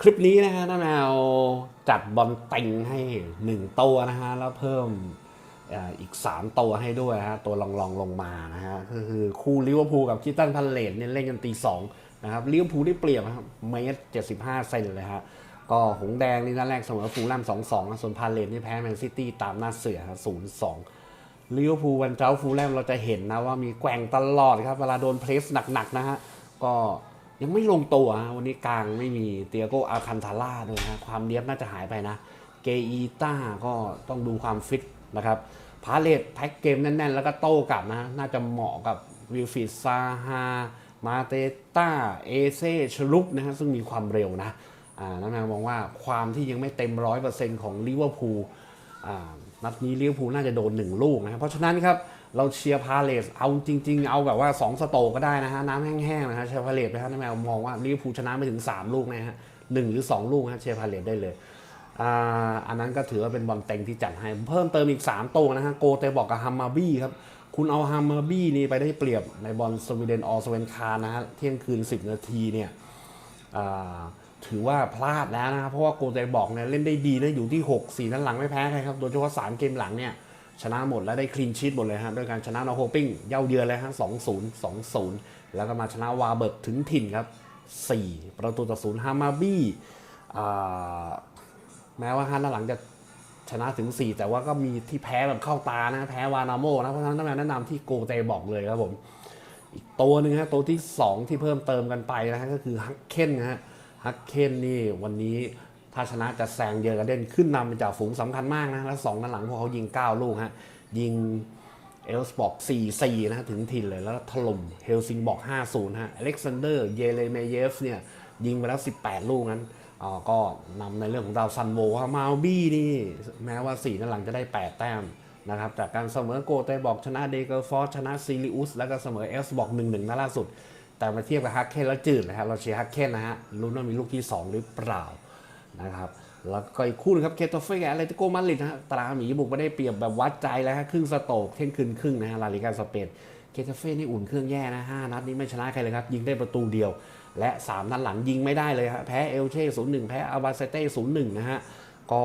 คลิปนี้นะฮะน้าแมวจัดบอลเต็งให้หนึ่งตัวนะฮะ แล้วเพิ่มอีก 3 ตัวให้ด้วยฮะ ตัวรองรองลงมานะฮะ ก็คือคู่ลิเวอร์พูลกับคิตตันพันเลตเนี่ยเล่นกันตีสองนะครับลิเวอร์พูลได้เปรียบนะครับเมตรเจ็ดสิบห้าเซนเลยฮะ ก็หงแดงนี่นัดแรกเสมอฟูลแลมสองสองส่วนพาเลตนี่แพ้แมนซิตี้ตามหน้าเสือศูนย์สองลิเวอร์พูลวันเจ้าฟูลแลมเราจะเห็นนะว่ามีแกว่งตลอดครับ เวลาโดนเพรสหนักๆนะฮะ ก็ ยังไม่ลงตัวฮะวันนี้กลางไม่มีเตียโกอาคันทาร่าด้วยนะความเนี้ยบน่าจะหายไปนะ เกอีต้าก็ต้องดูความฟิตนะครับพาเลตแพ็กเกมแน่น ๆ แล้วก็โต้กลับนะน่าจะเหมาะกับวิลฟิดซาฮามาเตต้าเอเซชลุปนะฮะซึ่งมีความเร็วนะอ่าน้ำนางมองว่าความที่ยังไม่เต็มร้อยเปอร์เซ็นต์ของลิเวอร์พูลอ่านัดนี้ลิเวอร์พูลน่าจะโดนหนึ่งลูกนะครับเพราะฉะนั้นครับ เราเชียร์พาเลสเอาจริง ๆ เอาแบบว่า 2 สโตก็ได้นะฮะ น้ำแห้งๆนะฮะเชียร์พาเลสไปฮะน้าแมวมองว่าลิเวอร์พูลชนะไม่ถึง 3 ลูกนะฮะหนึ่งหรือ 2 ลูกฮะเชียร์พาเลสได้เลยอันนั้นก็ถือว่าเป็นบอลเต็งที่จัดให้ เพิ่มเติมอีก3ตัวนะฮะโกเตบอกกับฮัมมาบี้ครับคุณเอาฮัมมาบี้นี่ไปได้เปรียบในบอลสวีเดนออสเวนคานะฮะเที่ยงคืน 10 นาทีเนี่ยถือว่าพลาดแล้วนะครับเพราะว่าโกเตบอกเนี่ยเล่นได้ดีนะอยู่ที่ 6 4 นั้นหลังไม่แพ้ใครครับโดยเฉพาะ3เกมหลังเนี่ย ชนะหมดแล้วได้คลีนชีตหมดเลยฮะด้วยการชนะนอร์โฮปิ้งเย่าเยือนเลยฮะ2 0 2 0แล้วก็มาชนะวาเบิร์กถึงถิ่นครับ4ประตูต่อศูนย์ฮามาบี้แม้ว่าฮาด้านหลังจะชนะถึง 4 แต่ว่าก็มีที่แพ้แบบเข้าตานะ แพ้วานาโมนะ เพราะฉะนั้นต้องแนะนำที่โกเตบอกเลยครับผม อีกตัวหนึ่งฮะตัวที่ 2 ที่เพิ่มเติมกันไปนะฮะก็คือฮักเคนนะฮะฮักเคนนี่วันนี้ ถ้าชนะจะแซงเยอร์กระเด้นขึ้นนำเป็นจ่าฝูงสำคัญมากนะ แล้วสองนัดหลังพวกเขายิง 9 ลูกฮะ ยิงเอลส์บอก4-4นะฮะถึงถิ่นเลยแล้วถล่มเฮลซิงบอก 5-0 ฮะอเล็กซานเดอร์ เยเลเมเยฟเนี่ยยิงไปแล้ว 18 ลูกนั้นก็นำในเรื่องของดาวซันโวครับมาบี้นี่แม้ว่า 4นัดหลังจะได้ 8 แต้มนะครับจากการเสมอโกเตบอกชนะเดเกอร์ฟอร์ชนะซีริอุสแล้วก็เสมอเอลส์บอก1นนัดล่าสุด แต่มาเทียบกับฮักเคนแล้วจืดนะครับเราเชียร์ฮักเคนนะฮะลุ้นว่ามีลูกที่ 2 หรือเปล่า นะครับแล้วก็อีกคู่หนึงครับเคโตเฟ่กับอะไรติโกมาริดนะตราหมีบุกไม่ได้เปรียบแบบวัดใจแล้วฮะครึ่งสโตกเที่ยงคืนครึ่งนะฮะลาลิกาสเปนเคโตเฟ่นี่อุ่นเครื่องแย่นะห้านัดนี้ไม่ชนะใครเลยครับ ยิงได้ประตูเดียว และ 3 นัดหลังยิงไม่ได้เลยฮะแพ้เอลเช่ศูนย์หนึ่งแพ้อาบาเซเต้ศูนย์หนึ่งนะฮะก็